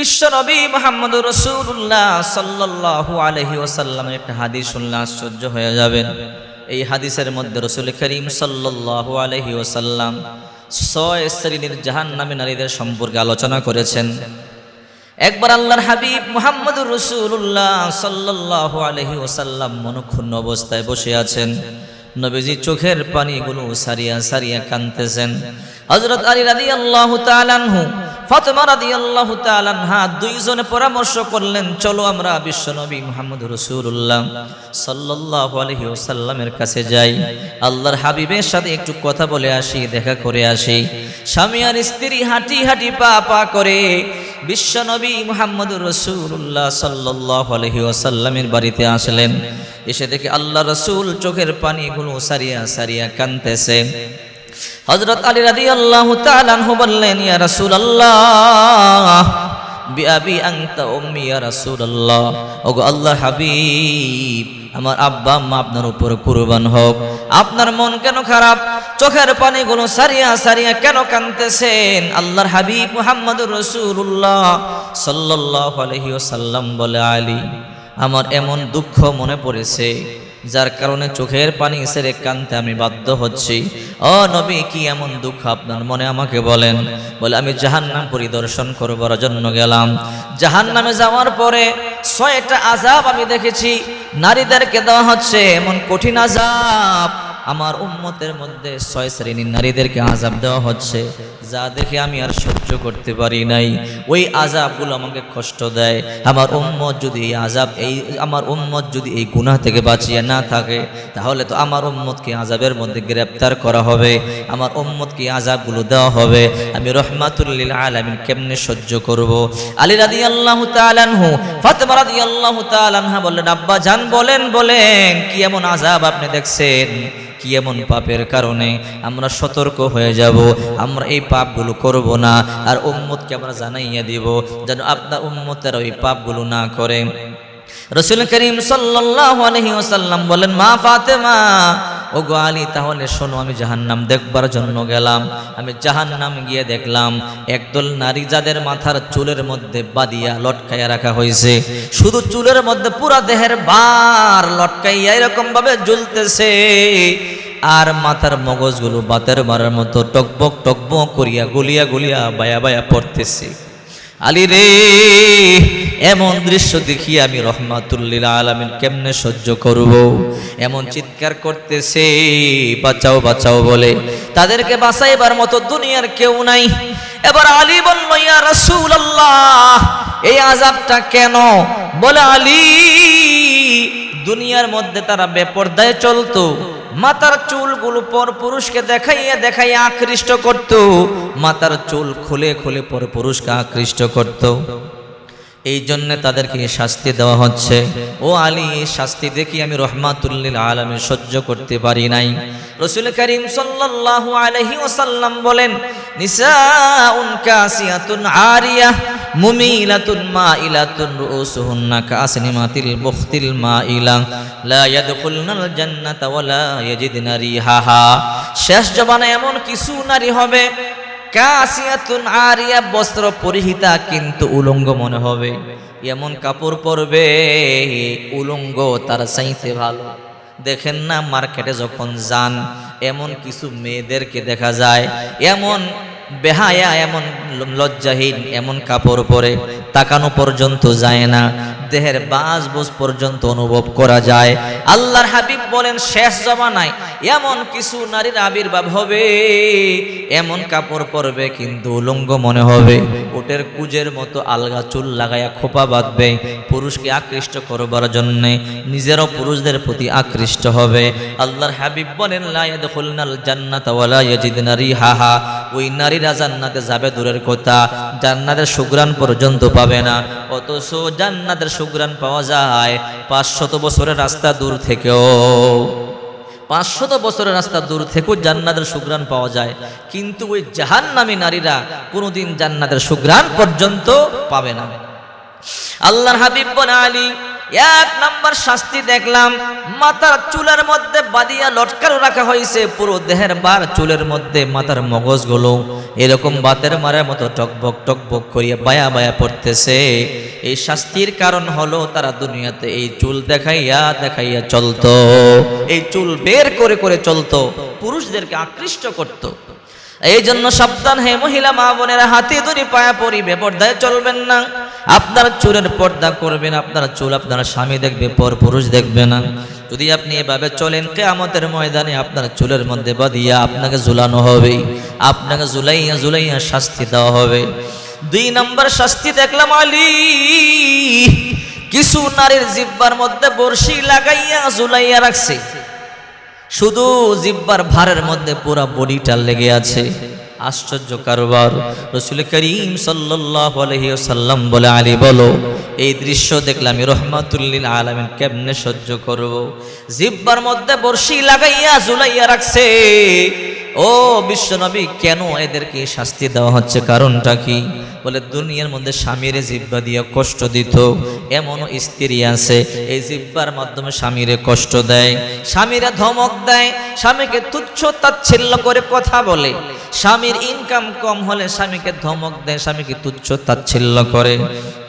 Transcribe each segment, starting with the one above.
বিশ্ব নবী মোহাম্মদ রসুল্লাহ সাল্লাহ আলহি ওসাল্লামের একটা হাদিস শুনলে আশ্চর্য হয়ে যাবেন। এই হাদিসের মধ্যে রসুল করিম সাল্লাহ আলহি ওসাল্লাম ছয় শ্রেণির জাহান নামে নারীদের সম্পর্কে আলোচনা করেছেন। একবার আল্লাহর হাবিব মুহাম্মদুর রসুল্লাহ সাল্লাহ আলহি ওসাল্লাম মনক্ষুণ্ণ অবস্থায় বসে আছেন। নবীজি চোখের পানিগুলো সারিয়া সারিয়া কানতেছেন। হজরত আলী রাদি আল্লাহ তালানহু ফাতেমা রাদি আল্লাহ তালানহা দুইজনে পরামর্শ করলেন, চলো আমরা বিশ্বনবী মুহাম্মদ রসুল্লাহ সাল্লাহ আলহি ওসাল্লামের কাছে যাই। আল্লাহর হাবিবের সাথে একটু কথা বলে আসি, দেখা করে আসি। স্বামী আর স্ত্রী হাঁটি হাঁটি পা পা করে বিশ্বনবী মুহাম্মদ রসুল্লাহ সাল্লাহ আলহি ওসাল্লামের বাড়িতে আসলেন। এসে দেখে আল্লাহ রসুল চোখের পানিগুলো সারিয়া সারিয়া কানতেছে হজরত আলী রাদি আল্লাহ তালানহু বললেন, ইয়া রসুল আল্লাহ বিআবি আংতা উম্মি, ইয়া রাসূল আল্লাহ ওগো আল্লাহ হাবিব আমার আব্বা, আম্মা আপনার উপর কুরবান হোক। আপনার মন কেন খারাপ? চোখের পানিগুলো সারিয়া সারিয়া কেন কানতেছেন আল্লাহর হাবিব মুহাম্মদুর রাসূলুল্লাহ সাল্লাল্লাহু আলাইহি ওয়াসাল্লাম বলে, আলী, আমার এমন দুঃখ মনে পড়েছে, যার কারণে চোখের পানি সেরে কানতে আমি বাধ্য হচ্ছি। ও নবী, কি এমন দুঃখ আপনার মনে আমাকে বলেন? বলে, আমি জাহান্নাম পরিদর্শন করবার জন্য গেলাম। জাহান্নামে যাওয়ার পরে ছয়টা আজাব আমি দেখেছি। নারীদেরকে দেওয়া হচ্ছে এমন কঠিন আজাব আমার উম্মতের মধ্যে ছয় শ্রেণির নারীদেরকে আজাব দেওয়া হচ্ছে। যা দেখে আমি আর সহ্য করতে পারি নাই। ওই আজাবগুলো আমাকে কষ্ট দেয়। আমার উম্মত যদি এই আজাব এই আমার উম্মত যদি এই গুনাহ থেকে বাঁচিয়ে না থাকে, তাহলে তো আমার উম্মতকে আজাবের মধ্যে গ্রেপ্তার করা হবে। আমার উম্মতকে আজাবগুলো দেওয়া হবে। আমি রহমাতুল্লিল আলামিন কেমনে সহ্য করব? আলী রাদি আল্লাহ তালানহু ফাতেমা রাদি আল্লাহ তালানহা বললেন, আব্বা জান, বলেন বলেন, কি এমন আজাব আপনি দেখছেন? কি এমন পাপের কারণে আমরা সতর্ক হয়ে যাব? আমরা এই পাপগুলো করব না। আর উম্মতকে আমরা জানাইয়া দিব যেন আপনার উম্মতের ওই পাপগুলো না করে। রসুল করিম সাল্লাল্লাহু আলাইহি ওয়াসাল্লাম বলেন, মা ফাতেমা। ও গো আলী, তাহলে শোনো, আমি জাহান্নাম দেখবার জন্য গেলাম। আমি জাহান্নাম গিয়ে দেখলাম, একদল নারী যাদের মাথার চুলের মধ্যে বাদিয়া লটকাইয়া রাখা হয়েছে শুধু চুলের মধ্যে পুরা দেহের বার লটকাইয়া এরকম ভাবে জ্বলতেছে। আর মাথার মগজগুলো বাতের মারার মতো টকবক টকবক করিয়া গলিয়া গলিয়া বায়া বায়া পড়তেছে। আলী রে, এমন দৃশ্য দেখিয়ে আমি রহমাতুল্লিল আলামিন কেমনে সহ্য করব? এমন চিৎকার করতেছে, বাঁচাও বাঁচাও বলে। তাদেরকে বাঁচাইবার মতো দুনিয়ার কেউ নাই। এবার আলী বলল, ইয়া রাসূলুল্লাহ, এই আযাবটা কেন? বলে, আলী, দুনিয়ার মধ্যে তারা বেপর্দায় চলতো। মাতার চুলগুলো পর পুরুষকে দেখাইয়া দেখাইয়া আকৃষ্ট করত। মাতার চুল খুলে খুলে পর পুরুষকে আকৃষ্ট করত। এই জন্য তাদেরকে শাস্তি দেওয়া হচ্ছে। ও আলী, শাস্তি দেখি আমি রহমাতুল্লিল আলমে সহ্য করতে পারি নাই। রসুল করিম সাল্লাল্লাহু আলাইহি ওয়াসাল্লাম বলেন, নিসাউন কাসিয়াতুন আরিয়া। মুমিলাতুন মাইলাতুন রুউসুহুন্না কাসনিমাতিল বুখতিল মাইলা। লা ইয়াদখুলনাল জান্নাতা ওয়ালা ইয়াজিদনা রিহাহা। শেষ জবানে এমন কিছু নারী হবে, কাসিয়াতুন আরিয়া বস্ত্র পরিহিতা কিন্তু উলঙ্গ মনে হবে। এমন কাপড় পরবে, উলঙ্গ তার চাইতে ভালো। দেখেন না মার্কেটে যখন যান, এমন কিছু মেয়েদেরকে দেখা যায়, এমন বেহায়া এমন লজ্জাহীন, এমন কাপড় পরে তাকানো পর্যন্ত যায় না। দেহের বাস বোস পর্যন্ত অনুভব করা যায়। আল্লাহর হাবিব বলেন, শেষ জমানায় এমন কিছু নারীর আবির্ভাব হবে, এমন কাপড় পরবে কিন্তু উলঙ্গ মনে হবে। ওটের কুজের মতো আলগা চুল লাগাইয়া খোপা বাঁধবে, পুরুষকে আকৃষ্ট করবার জন্য নিজেরও পুরুষদের প্রতি আকৃষ্ট হবে। আল্লাহর হাবিব বলেন লায়াদখুলনাল জান্নাত ওয়ালা ইয়াজিদনা রিহাহা। ওই নারীরা জান্নাতে যাবে দূরের কথা, জান্নাতের সুগ্রাণ পর্যন্ত পাবে না। অথচ জান্নাতের সুগ্রাণ পাওয়া যায় পাঁচশত বছরের রাস্তা দূর থেকেও। পাঁচশত বছরের রাস্তা দূর থেকেও জান্নাতের সুগ্রাণ পাওয়া যায়। কিন্তু ওই জাহান জাহান্নামী নারীরা কোনোদিন জান্নাতের সুগ্রাণ পর্যন্ত পাবে না। আল্লাহর হাবিব আলী এক নাম্বার শাস্তি দেখলাম, মাথার চুলের মধ্যে বাদিয়া লটকানো রাখা হয়েছে, পুরো দেহের বার চুলের মধ্যে মাথার মগজগুলো। এরকম বাতের মারার মতো টকবক টকবক করিয়া বায়া বায়া পড়তেছে। এই শাস্তির কারণ হলো তারা দুনিয়াতে এই চুল দেখাইয়া দেখাইয়া চলতো। এই চুল বের করে করে চলতো। পুরুষদেরকে আকৃষ্ট করতো। এই জন্য সাবধান হে মহিলা মা বোনের, হাতে ধরে পায়া পরি বেপর্দায় চলবেন না। আপনার চুলের পর্দা করবেন, আপনার চুল আপনার স্বামী দেখবে, পর পুরুষ দেখবে না। যদি আপনি এভাবে চলেন কে আমাদের ময়দানে আপনার চুলের মধ্যে বাঁধিয়া আপনাকে ঝুলানো হবে। আপনাকে ঝুলাইয়া ঝুলাইয়া শাস্তি দেওয়া হবে। দুই নম্বর শাস্তি দেখলাম আলী। কিছু নারীর জিব্বার মধ্যে বর্ষি লাগাইয়া ঝুলাইয়া রাখছে। শুধু জিব্বার ভারের মধ্যে পুরা বডিটা লেগে আছে। আশ্চর্য কারবার। রসুল করিম সাল্লাম বলে, আলী, বলো, এই দৃশ্য দেখলাম রহমাতুল্লিল আলামিন কেমনে সহ্য করব? জিব্বার মধ্যে বর্ষি লাগাইয়া জুলাইয়া রাখছে। ও বিশ্বনবী, কেন এদেরকে শাস্তি দেওয়া হচ্ছে? কারণটা কি? বলে, দুনিয়ার মধ্যে স্বামীরে জিব্বা দিয়ে কষ্ট দিত। এমনও স্ত্রী আছে, এই জিব্বার মাধ্যমে স্বামীরে কষ্ট দেয়। স্বামীরে ধমক দেয়, স্বামীকে তুচ্ছ তাচ্ছিল্য করে কথা বলে। স্বামীর ইনকাম কম হলে স্বামীকে ধমক দেয়, স্বামীকে তুচ্ছ তাচ্ছিল্য করে।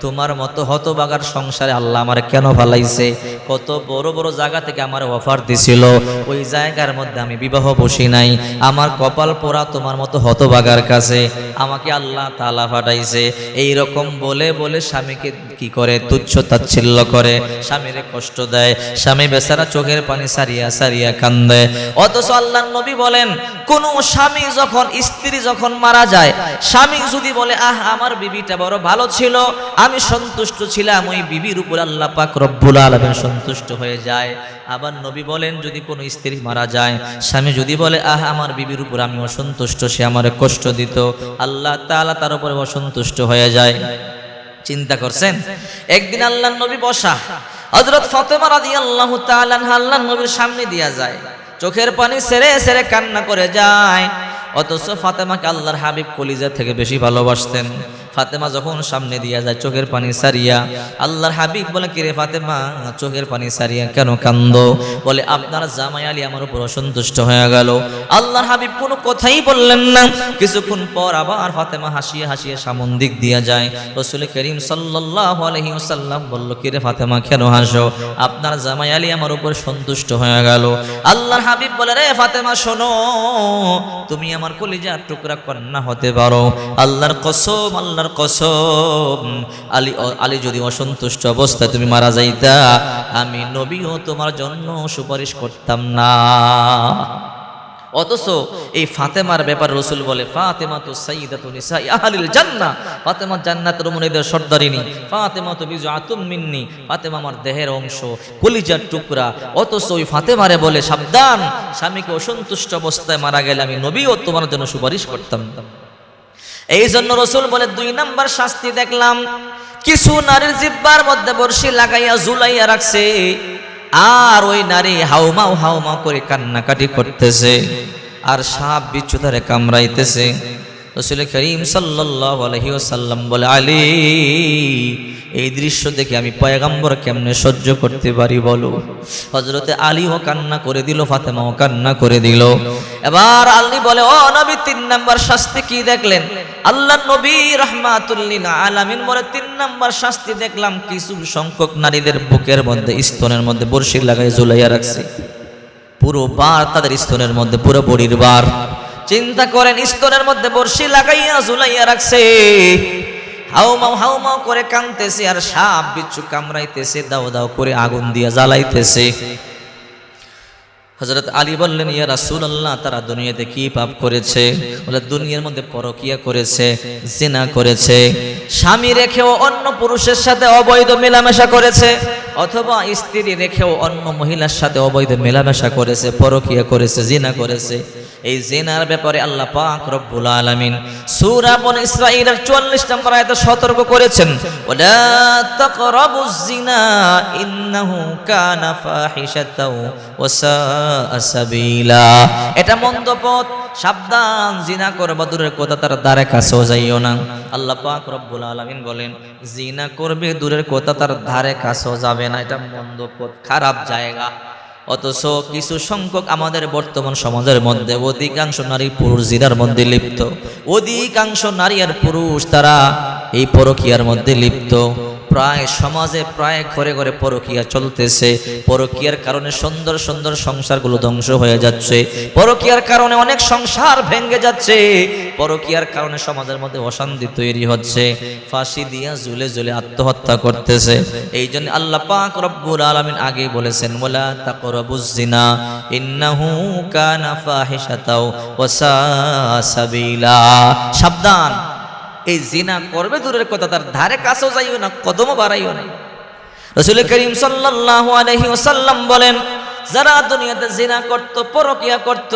তোমার মতো হতবাগার সংসারে আল্লাহ আমার কেন ভালাইছে? কত বড় বড় জায়গা থেকে আমার অফার দিছিল। ওই জায়গার মধ্যে আমি বিবাহ বসি নাই। আমার কপাল পোড়া তোমার মতো হতবাগার কাছে। আমাকে আল্লাহ তালা ফাটাইছে এই রকম বলে বলে স্বামীকে কি করে? তুচ্ছ তাচ্ছিল্য করে। স্বামীরে কষ্ট দেয়। স্বামী বেচারা চোখের পানি সারিয়া সারিয়া কান্দে। অথচ আল্লাহ নবী বলেন, কোন স্বামী যখন, স্ত্রী যখন মারা যায়, স্বামী যদি বলে, আহ, আমার বিবিটা বড় ভালো ছিল, আমি সন্তুষ্ট ছিলাম ওই বিবির উপর আল্লাহ পাক রব্বুল আলমেন সন্তুষ্ট হয়ে যায়। আবার নবী বলেন, যদি কোনো স্ত্রী মারা যায়, স্বামী যদি বলে, আহ, আমার বিবির উপর আমি অসন্তুষ্ট, সে আমার কষ্ট দিত। আল্লাহ তালা তার উপরে অসন্তুষ্ট হয়ে যায়। চিন্তা করছেন? একদিন আল্লাহ নবী বসা, হযরত ফাতেমা আল্লাহ তাল্লাহ আল্লাহ নবীর সামনে দিয়া যায়। চোখের পানি সেরে সেরে কান্না করে যায়। অথচ ফাতেমাকে আল্লাহর হাবিব কলিজা থেকে বেশি ভালোবাসতেন। ফাতেমা যখন সামনে দিয়া যায়, চোখের পানি সারিয়া, আল্লাহর হাবিব বলে, কিরে ফাতেমা, চোখের পানি সারিয়া কেন কান্দ? বলে, আপনার জামাই আলী আমার উপর অসন্তুষ্ট হয়ে গেল। আল্লাহর হাবিব কোনো কথাই বললেন না। কিছুক্ষণ পর আবার ফাতেমা হাসিয়ে হাসিয়ে সামন দিক দিয়া যায়। রসুল করিম সাল্লাল্লাহু আলাইহি ওয়াসাল্লাম বলল, কিরে ফাতেমা, কেন হাসো? আপনার জামাই আলী আমার উপর সন্তুষ্ট হয়ে গেল। আল্লাহর হাবিব বলে, রে ফাতেমা, শোনো, তুমি আমার কলিজার টুকরা কন্যা হতে পারো। আল্লাহর কসম, আল্লাহর কসম। আলী আলী যদি অসন্তুষ্ট অবস্থায় তুমি মারা যাইতা, আমি নবীও তোমার জন্য সুপারিশ করতাম না। অথচ এই ফাতেমার ব্যাপার রসুল বলে ফাতেমা তো সাইদাতু নিসা আহলিল জান্নাহ। ফাতেমা জান্নাতের মুনিদের সর্দারিনী ফাতেমা তো বিজু আতুম মিন্নি। ফাতেমা আমার দেহের অংশ, কলিজার টুকরা। অথচ ওই ফাতেমারে বলে, সাবধান, স্বামীকে অসন্তুষ্ট অবস্থায় মারা গেলে আমি নবীও তোমার জন্য সুপারিশ করতাম। এই জন্য রসুল বলে, দুই নাম্বার শাস্তি দেখলাম, কিছু নারীর জিব্বার মধ্যে বর্ষি লাগাইয়া ঝুলাইয়া রাখছে, আর ওই নারী হাউমাউ হাউমাউ করে কান্নাকাটি করতেছে, আর সাপ বিচ্ছু তারে কামড়াইতেছে। রসুল করিম সাল্লাল্লাহু আলাইহি ওয়াসাল্লাম বলে, আলী, এই দৃশ্য দেখে আমি পয়গাম্বর কেমনে সহ্য করতে পারি বলো? হজরতে আলীও কান্না করে দিল, ফাতেমাও কান্না করে দিল। এবার আলী বলে, ও নবী, তিন নাম্বার শাস্তি কি দেখলেন? আল্লাহ নবী রহমাতুল্লিন আলামিন বলে, তিন নাম্বার শাস্তি দেখলাম, কিছু সংখ্যক নারীদের বুকের মধ্যে স্তনের মধ্যে বর্ষি লাগাই ঝুলাইয়া রাখছে। পুরো বার তাদের স্তনের মধ্যে পুরো বডির বার। চিন্তা করেন, স্তনের মধ্যে বর্ষি লাগাইয়া ঝুলাইয়া রাখছে। হাউমাও হাউমাও করে কানতেছে আর সাপ বিচ্ছু কামড়াইতেছে, দাও দাও করে আগুন দিয়া জ্বালাইতেছে। হজরত আলী বললেন, ইয়া রাসূলুল্লাহ, তারা দুনিয়াতে কি পাপ করেছে? বলে, দুনিয়ার মধ্যে পরকিয়া করেছে, জিনা করেছে, স্বামী রেখেও অন্য পুরুষের সাথে অবৈধ মেলামেশা করেছে। অথবা স্ত্রী রেখেও অন্য মহিলার সাথে অবৈধ মেলামেশা করেছে, পরকিয়া করেছে, জিনা করেছে। এই জেনার ব্যাপারে আল্লাহ পাক রব্বুল আলামিন সূরা বন ইসরাঈলের 44 নম্বর আয়াতে সতর্ক করেছেন, ওয়ালা তাকরাবুজ জিনা ইন্নাহু কানা ফাহিশাতাও ওয়া সাবিলা। এটা মন্দ পথ। সাবধান জিনা করবা, দূরের কথা তার দ্বারে কাছেও যাইও না। আল্লাহ পাক রব্বুল আলামিন বলেন, জিনা করবে, দূরের কথা তার ধারে কাছেও যাবে না। এটা মন্দ পথ, খারাপ জায়গা। অথচ কিছু সংখ্যক আমাদের বর্তমান সমাজের মধ্যে অধিকাংশ নারী পুরুষ জিনার মধ্যে লিপ্ত। অধিকাংশ নারী আর পুরুষ তারা এই পরকীয়ার মধ্যে লিপ্ত। প্রায় সমাজে প্রায় ঘরে ঘরে পরকীয়া চলতেছে। পরকীয়ার কারণে সুন্দর সুন্দর সংসারগুলো ধ্বংস হয়ে যাচ্ছে। পরকিয়ার কারণে অনেক সংসার ভেঙে যাচ্ছে। পরকীয়ার কারণে সমাজের মধ্যে অশান্তি তৈরি হচ্ছে। ফাঁসি দিয়া জুলে জুলে আত্মহত্যা করতেছে। এই জন্য আল্লাহ পাক রব্বুল আলামিন আগে বলেছেন, ওয়ালা তাকরাবুজ জিনা ইন্নাহু কানা ফাহিশাতাও ওয়া সাআ সাবিলা। সাবধান এই জিনা করবে দূরের কথা, তার ধারে কাছেও যাইও না, কদমও বাড়াইও না। রসুল করিম সাল্লাহ আলহিউসাল্লাম বলেন যারা দুনিয়াতে জিনা করত, পরকিয়া করত,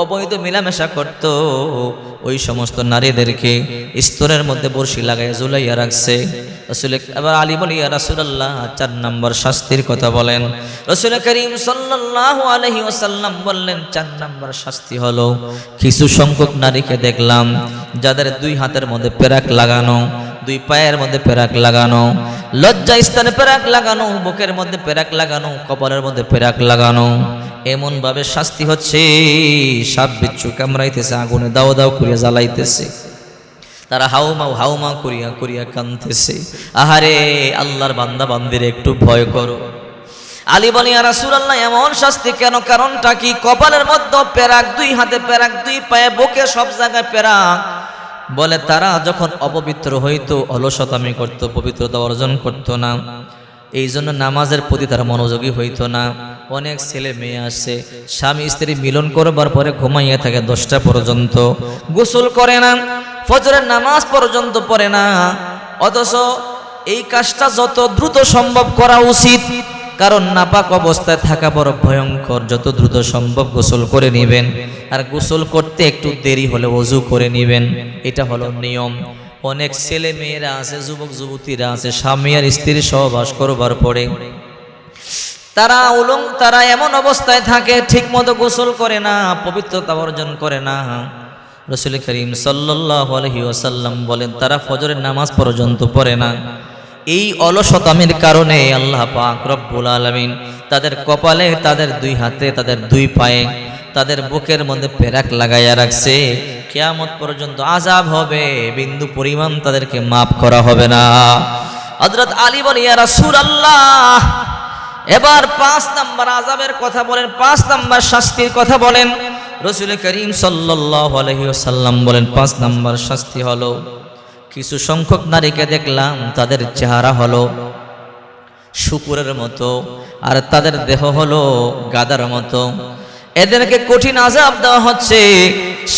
অবৈধ মেলামেশা করত, ওই সমস্ত নারীদেরকে স্তরের মধ্যে বর্ষি লাগাই জুলাইয়া রাখছে। রসুল এবার আলী বলি রাসুলাল্লাহ, চার নম্বর শাস্তির কথা বলেন। রসুল করিম সাল্লাল্লাহু আলাইহি ওয়াসাল্লাম বললেন, চার নম্বর শাস্তি হলো, কিছু সংখ্যক নারীকে দেখলাম, যাদের দুই হাতের মধ্যে পেরাক লাগানো দুই পায়ের মধ্যে পেরাক লাগানো, লজ্জা স্থানে পেরাক লাগানো, বুকের মধ্যে পেরাক লাগানো, কপালের মধ্যে পেরাক লাগানো। এমন ভাবে শাস্তি হচ্ছে, সাপ বিচ্ছু কামড়াইতেছে, আগুনে দাও দাও করিয়া জ্বালাইতেছে। তারা হাউমাউ হাউমা করিয়া করিয়া কানতেছে আহারে, আল্লাহর বান্দা, বান্দির একটু ভয় করো। আলী বলি আর রাসূলুল্লাহ, এমন শাস্তি কেন? কারণটা কি? কপালের মধ্যে পেরাক, দুই হাতে পেরাক, দুই পায়ে, বুকে সব জায়গায় পেরাক। বলে, তারা যখন অপবিত্র হইতো, অলসতামি করত, পবিত্রতা অর্জন করত না। এই জন্য নামাজের প্রতি তারা মনোযোগী হইতো না। অনেক ছেলে মেয়ে আসে স্বামী স্ত্রী মিলন করবার পরে ঘুমাইয়া থাকে দশটা পর্যন্ত। গোসল করে না, ফজরের নামাজ পর্যন্ত পড়ে না। অথচ এই কাজটা যত দ্রুত সম্ভব করা উচিত, কারণ নাপাক অবস্থায় থাকা বড় ভয়ঙ্কর। যত দ্রুত সম্ভব গোসল করে নেবেন। আর গোসল করতে একটু দেরি হলে অজু করে নেবেন। এটা হলো নিয়ম। অনেক ছেলে মেয়েরা আছে, যুবক, যুবতীরা আছে, স্বামী আর স্ত্রীর সহবাস করবার পরে তারা উলং তারা এমন অবস্থায় থাকে ঠিক মতো গোসল করে না, পবিত্রতা অর্জন করে না। রসুল করিম সাল্লাহ আলহি ওসাল্লাম বলেন, তারা ফজরের নামাজ পর্যন্ত পড়ে না। এই অলসতামির কারণে আল্লাহ পাক রব্বুল আলমিন তাদের কপালে, তাদের দুই হাতে, তাদের দুই পায়ে তাদের বুকের মধ্যে পেরাক লাগাইয়া রাখছে। কেয়ামত পর্যন্ত আজাব হবে, বিন্দু পরিমাণ তাদেরকে মাফ করা হবে না। হজরত আলী বলি রাসূল আল্লাহ এবার পাঁচ নাম্বার আজাবের কথা বলেন, পাঁচ নাম্বার শাস্তির কথা বলেন। রসুল করিম আলহিসাল্লাম বলেন, পাঁচ নাম্বার শাস্তি হলো, কিছু সংখ্যক নারীকে দেখলাম তাদের চেহারা হলো শুকুরের মতো, আর তাদের দেহ হলো গাদার মতো। এদেরকে কঠিন আজাব দেওয়া হচ্ছে।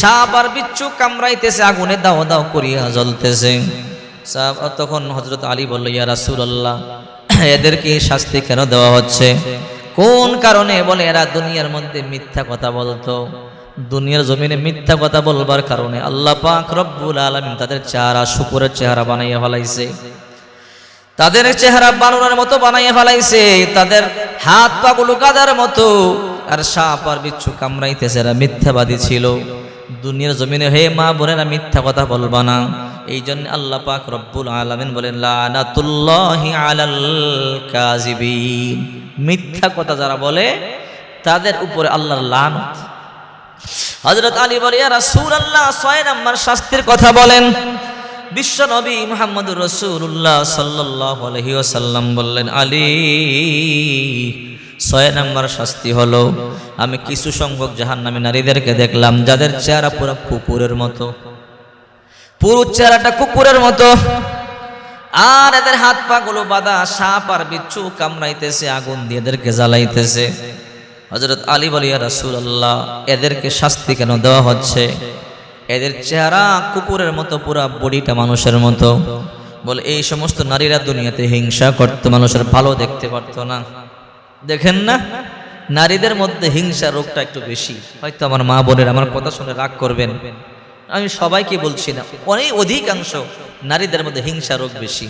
সাপ আর বিচ্ছু কামড়াইতেছে, আগুনে দাও দাও করিয়া জ্বলতেছে। সাপ তখন হজরত আলী বলল, ইয়া রাসূলুল্লাহ, এদেরকে শাস্তি কেন দেওয়া হচ্ছে? কোন কারণে? বলে, এরা দুনিয়ার মধ্যে মিথ্যা কথা বলতো। দুনিয়ার জমিনে মিথ্যা কথা বলবার কারণে আল্লাহ পাক রব্বুল আলামিন তাদের চেহারা, শুকুরের চেহারা বানাইয়া ফেলাইছে। তাদের চেহারা বানানোর মতো বানাইয়া ফেলাইছে। তাদের হাত পাগুলো কাদার মতো। আর সাপ আর বিচ্ছু কামড়াইতেছে এরা মিথ্যাবাদী ছিল, দুনিয়ার জমিনে হে মা বোনেরা মিথ্যা কথা বলবা না। এই জন্য আল্লাহ পাক রব্বুল আলামিন বলেন মিথ্যা কথা যারা বলে, তাদের উপরে আল্লাহর লানত। হযরত আলী বলে, ইয়া রাসূলুল্লাহ, ছয় নম্বর শাস্তির কথা বলেন। বিশ্ব নবী মুহাম্মদুর রাসূলুল্লাহ সাল্লাল্লাহু আলাইহি ওয়াসাল্লাম বললেন, আলী ছয় নম্বর শাস্তি হলো, আমি কিছু সংখ্যক জাহান্নামী নারীদেরকে দেখলাম, যাদের চেহারা পুরো কুকুরের মতো। পুরো চেহারাটা কুকুরের মতো। আর এদের হাত পা গুলো বাঁধা, সাপ আর বিচ্ছু কামড়াইতেছে, আগুন দিয়ে এদেরকে জ্বালাইতেছে। হজরত আলী বলিয়া রাসুল আল্লাহ এদেরকে শাস্তি কেন দেওয়া হচ্ছে? এদের চেহারা কুকুরের মতো, পুরা বডিটা মানুষের মতো। বলে, এই সমস্ত নারীরা দুনিয়াতে হিংসা করতো, মানুষের ভালো দেখতে পারতো না। দেখেন না? নারীদের মধ্যে হিংসা রোগটা একটু বেশি। হয়তো আমার মা বোনের আমার কথা শুনে রাগ করবেন। আমি সবাইকে বলছি না। অনেক অধিকাংশ নারীদের মধ্যে হিংসা রোগ বেশি।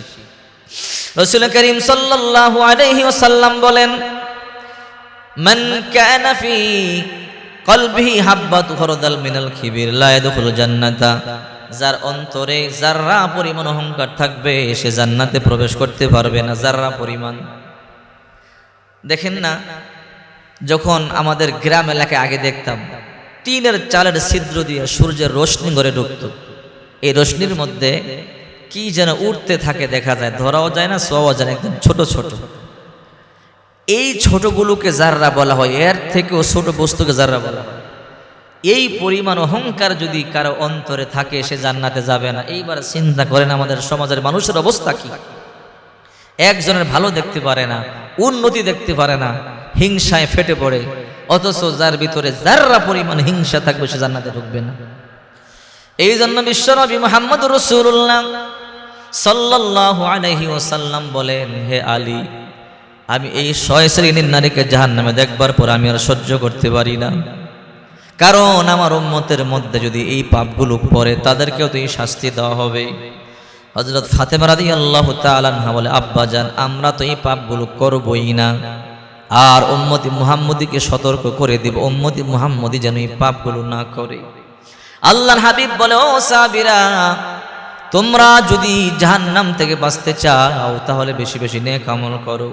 রসুল করিম সাল্লাল্লাহু আলাইহি ওয়াসাল্লাম বলেন ফি কলবিহি হাব্বাতু খরদাল মিনাল খিবির, লা ইয়াদখুলু জান্নাতা। যার অন্তরে যাররা পরিমাণ অহংকার থাকবে, সে জান্নাতে প্রবেশ করতে পারবে না। যাররা পরিমাণ দেখেন না, যখন আমাদের গ্রাম এলাকায় আগে দেখতাম, টিনের চালের ছিদ্র দিয়ে সূর্যের রোশনি ঘরে ঢুকত এই রোশনির মধ্যে কি যেন উঠতে থাকে দেখা যায়, ধরাও যায় না শোয়াও যায় একদম ছোট ছোট। এই ছোটগুলোকে যাররা বলা হয়, এর থেকেও ছোট বস্তুকে যাররা বলা হয়, এই পরিমাণ অহংকার যদি কারও অন্তরে থাকে, সে জান্নাতে যাবে না। এইবার চিন্তা করেন আমাদের সমাজের মানুষের অবস্থা কি? একজনের ভালো দেখতে পারে না, উন্নতি দেখতে পারে না, হিংসায় ফেটে পড়ে। অথচ যার ভিতরে যাররা পরিমাণ হিংসা থাকবে, সে জান্নাতে ঢুকবে না। এই জন্য বিশ্বনবী মোহাম্মদ রসুল্লাহ সাল্লাল্লাহু আলাইহি ওসাল্লাম বলেন, হে আলী, আমি এই ছয় শ্রেণির নারীকে জাহান নামে দেখবার পর আমি আর সহ্য করতে পারি না। কারণ আমার উম্মতের মধ্যে যদি এই পাপগুলো পড়ে, তাদেরকেও তো এই শাস্তি দেওয়া হবে। হজরত ফাতেমা রাদি আল্লাহ তালানহা বলে, আব্বা যান আমরা তো এই পাপগুলো করবই না। আর উম্মতি মুহাম্মদীকে সতর্ক করে দিব, উম্মতি মুহাম্মদী যেন এই পাপগুলো না করে। আল্লাহর হাবিব বলে, ও সাবিরা তোমরা যদি জাহান্নাম থেকে বাঁচতে চাও, তাহলে বেশি বেশি নেক আমল করো।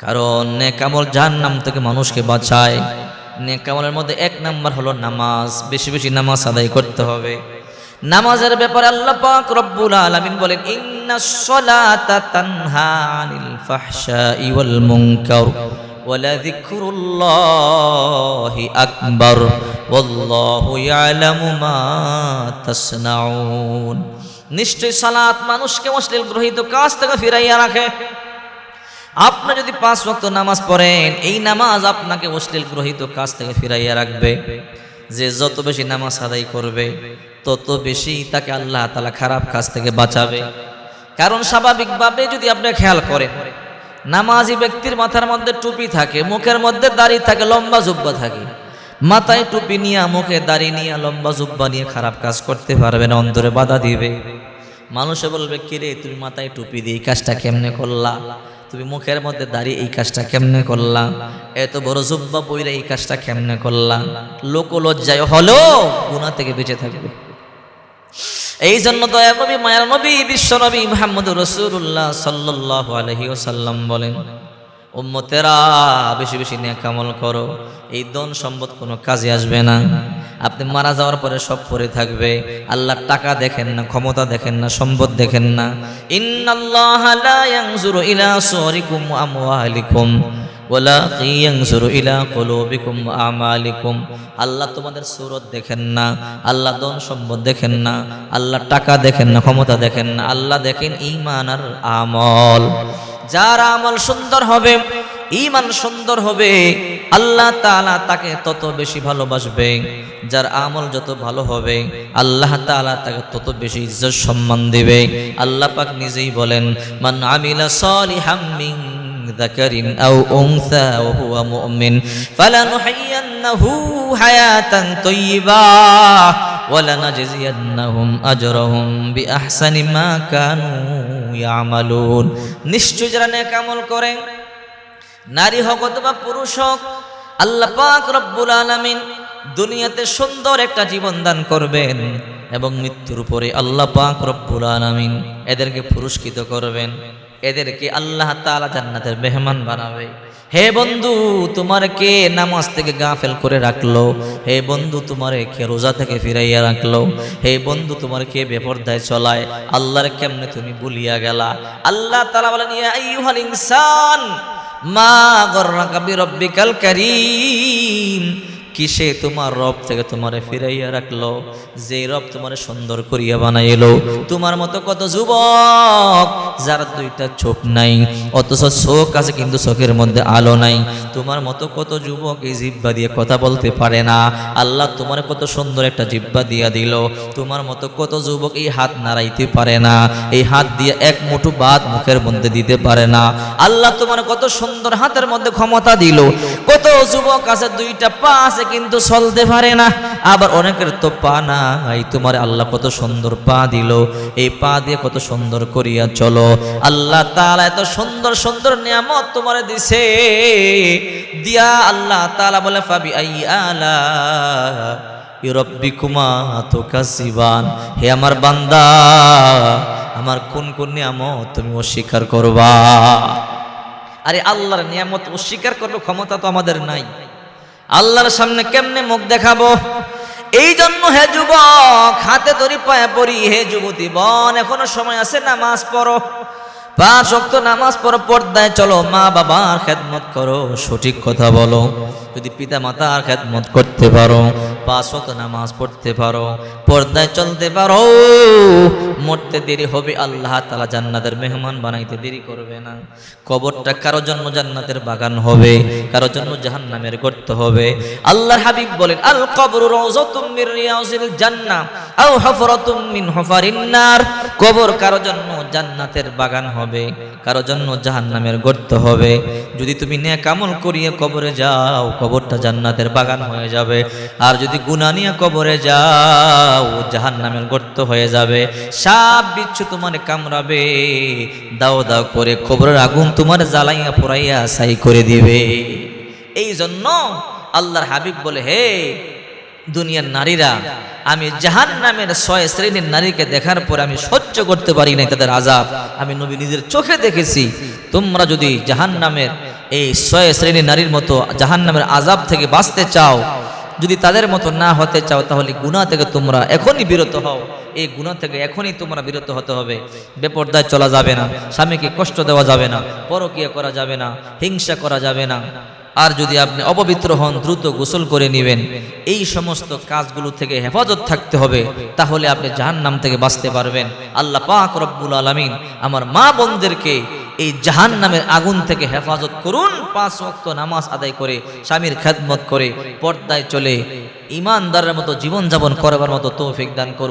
কারণ নেক আমল জাহান্নাম থেকে মানুষকে বাঁচায়। নেক আমলের মধ্যে এক নাম্বার হলো নামাজ, বেশি বেশি নামাজ আদায় করতে হবে। নামাজের ব্যাপারে আল্লাহ পাক রব্বুল আলামিন বলেন ইন্নাস সালাতা তানহা আনিল ফাহশাই ওয়াল মুনকার ولذكر الله أكبر والله يعلم ما تصنعون নিশ্চয় সালাত মানুষকে অশ্লীল গ্রহীত কাজ থেকে ফিরাইয়া রাখে আপনি যদি পাঁচ ওয়াক্ত নামাজ পড়েন এই নামাজ আপনাকে অশ্লীল গ্রহীত কাজ থেকে ফিরাইয়া রাখবে যে যত বেশি নামাজ আদায় করবে তত বেশি তাকে আল্লাহ তালা খারাপ কাজ থেকে বাঁচাবে। কারণ স্বাভাবিকভাবে যদি আপনি খেয়াল করেন, নামাজি ব্যক্তির মাথার মধ্যে টুপি থাকে, মুখের মধ্যে দাড়ি থাকে, লম্বা জুব্বা থাকে। মাথায় টুপি নিয়ে, মুখে দাড়ি নিয়ে, লম্বা জুব্বা নিয়ে খারাপ কাজ করতে পারবে না, অন্তরে বাধা দিবে। মানুষে বলবে, কিরে, তুমি মাথায় টুপি দিয়ে এই কাজটা কেমনে করলা? তুমি মুখের মধ্যে দাঁড়িয়ে এই কাজটা কেমনে করলা? এত বড় জুব্বা বইরে এই কাজটা কেমনে করলা? লোক লজ্জায় হলো গুণা থেকে বেঁচে থাকবে। এই জন্য দয়া নবী মায়ার নবী বিশ্ব নবী মোহাম্মদ রসুল্লাহ সাল্লাহ আলহিউসাল্লাম বলেন। উম্মতেরা, বেশি বেশি নেকামল করো। এই দন সম্পদ কোনো কাজে আসবে না। আপনি মারা যাওয়ার পরে সব পরে থাকবে। আল্লাহ টাকা দেখেন না, ক্ষমতা দেখেন না, সম্পদ দেখেন না। ইন্নাল্লাহ লা ইয়ানজুরু ইলা সুওয়ারিকুম ওয়া আমওয়ালিকুম আল্লাহ তোমাদের সুরত দেখেন না, আল্লাহ ধন সম্পদ দেখেন না, আল্লাহ টাকা দেখেন না, ক্ষমতা দেখেন না। আল্লাহ দেখেন ঈমান আর আমল। যার আমল সুন্দর হবে ইমান সুন্দর হবে আল্লাহ তাআলা তাকে তত বেশি ভালোবাসবে যার আমল যত ভালো হবে আল্লাহ তাআলা তাকে তত বেশি ইজ্জত সম্মান দিবে আল্লাহ পাক নিজেই বলেন মান আমিলা সালিহাম মিন ذكر أو أنثى وهو مؤمن فلنحيينه حياة طيبة ওয়ালানাজিয়ান্নাহুম আজরাহুম বিআহসানি মা কানু ইয়ামালুন। নিশ্চয় যারা নেক আমল করে, নারী হোক অথবা পুরুষ হোক, আল্লাহ পাক রব্বুল আলামিন দুনিয়াতে সুন্দর একটা জীবন দান করবেন এবং মৃত্যুর পরে আল্লাহ পাক রব্বুল আলামিন এদেরকে পুরস্কৃত করবেন। এদেরকে আল্লাহ তাআলা জান্নাতের মেহমান বানাবে। হে বন্ধু, তোমার কে নামাজ থেকে গাফেল করে রাখল? হে বন্ধু, তোমার কে রোজা থেকে ফিরাইয়া রাখল? হে বন্ধু, তোমার কে বেপরদায় চলায়? আল্লাহর কেমনে তুমি বলিয়া গেলা? আল্লাহ তালা বলেন, ইয়া ইনসান, মা গররাকা বিরব্বিকাল কারীম। কিসে তোমার রব থেকে তোমারে ফিরাইয়া রাখল? যে রব তোমারে সুন্দর করিয়া বানাইলো। তোমার মতো কত যুবক, যার দুইটা চোখ নাই, অথচ চোখ আছে কিন্তু চোখের মধ্যে আলো নাই। তোমার মতো কত যুবক এই জিব্বা দিয়ে কথা বলতে পারে না। আল্লাহ তোমার কত সুন্দর একটা জিব্বা দিয়া দিল। তোমার মতো কত যুবক এই হাত নাড়াইতে পারে না। এই হাত দিয়ে এক মুঠো ভাত মুখের মধ্যে দিতে পারে না। আল্লাহ তোমার কত সুন্দর হাতের মধ্যে ক্ষমতা দিল। কত যুবক আছে, দুইটা পা আছে কিন্তু চলতে পারে না। আবার অনেকের তো পা নাই। তোমার আল্লাহ কত সুন্দর পা দিল। এই পা দিয়ে কত সুন্দর করিয়া চলো। আল্লাহ তাআলা এত সুন্দর সুন্দর নিয়ামত তোমার দিছে। দিয়া আল্লাহ তাআলা বলে, ফাবি আই আলা ইরব্বিকুমা তুকাসিবান। হে আমার বান্দা, আমার কোন কোন নিয়ামত তুমি অস্বীকার করবা? আরে আল্লাহর নিয়ামত অস্বীকার করার ক্ষমতা তো আমাদের নাই। আল্লাহর সামনে কেমনে মুখ দেখাবো? এই জন্য হে যুবক, হাতে ধরি পায়ে পড়ি। হে যুবতী বন, এখনও সময় আছে নামাজ পড়ো। পাঁচ শক্ত নামাজ পড়ো পর্দায় চলো মা বাবার খেদমত করো। সঠিক কথা বলো। যদি পিতা মাতার খেদমত করতে পারো, পাঁচ অক্ত নামাজ পড়তে পারো, পর্দায় চলতে পারো, মরতে দেরি হবে, আল্লাহ তালা জান্নাতের মেহমান বানাইতে দেরি করবে না। কবরটা কারও জন্য জান্নাতের বাগান হবে, কারও জন্য জাহান্নামের গর্ত হবে। আল্লাহর হাবিব বলেন, আল কবর কবর কারও জন্য জান্নাতের বাগান হবে, কারও জন্য জাহান্নামের গর্ত হবে। যদি তুমি নেক আমল করিয়ে কবরে যাও কবরটা জান্নাতের বাগান হয়ে যাবে। আর যদি গুনানিয়া কবরে যাও, জাহান্নামের গর্ত হয়ে যাবে। সাপ বিচ্ছু তোমার কামড়াবে। দাও দাও করে কবরের আগুন তোমার জ্বালাইয়া পোড়াইয়া সাই করে দিবে। এই জন্য আল্লাহর হাবিব বলে, হে দুনিয়ার নারীরা, আমি জাহান নামের ছয় শ্রেণির নারীকে দেখার পর আমি সহ্য করতে পারি নাই তাদের আজাব আমি নবী নিজের চোখে দেখেছি। তোমরা যদি জাহান নামের এই শয়ে শ্রেণির নারীর মতো জাহান নামের আজাব থেকে বাঁচতে চাও, যদি তাদের মতো না হতে চাও, তাহলে গুণা থেকে তোমরা এখনই বিরত হও। এই গুণা থেকে এখনই তোমরা বিরত হতে হবে। বেপর্দায় চলা যাবে না, স্বামীকে কষ্ট দেওয়া যাবে না, পরকীয়া করা যাবে না, হিংসা করা যাবে না। আর যদি আপনি অপবিত্র হন, দ্রুত গোসল করে নেবেন। এই সমস্ত কাজগুলো থেকে হেফাজত থাকতে হবে, তাহলে আপনি জাহান্নাম থেকে বাঁচতে পারবেন। আল্লাহ পাক রব্বুল আলামিন আমার মা বোনদেরকে এই জাহান নামের আগুন থেকে হেফাজত করুন, পাঁচ ওয়াক্ত নামাজ আদায় করে, স্বামীর খেদমত করে, পর্দায় চলে ইমানদারের মতো জীবনযাপন করবার মতো তৌফিক দান করুন।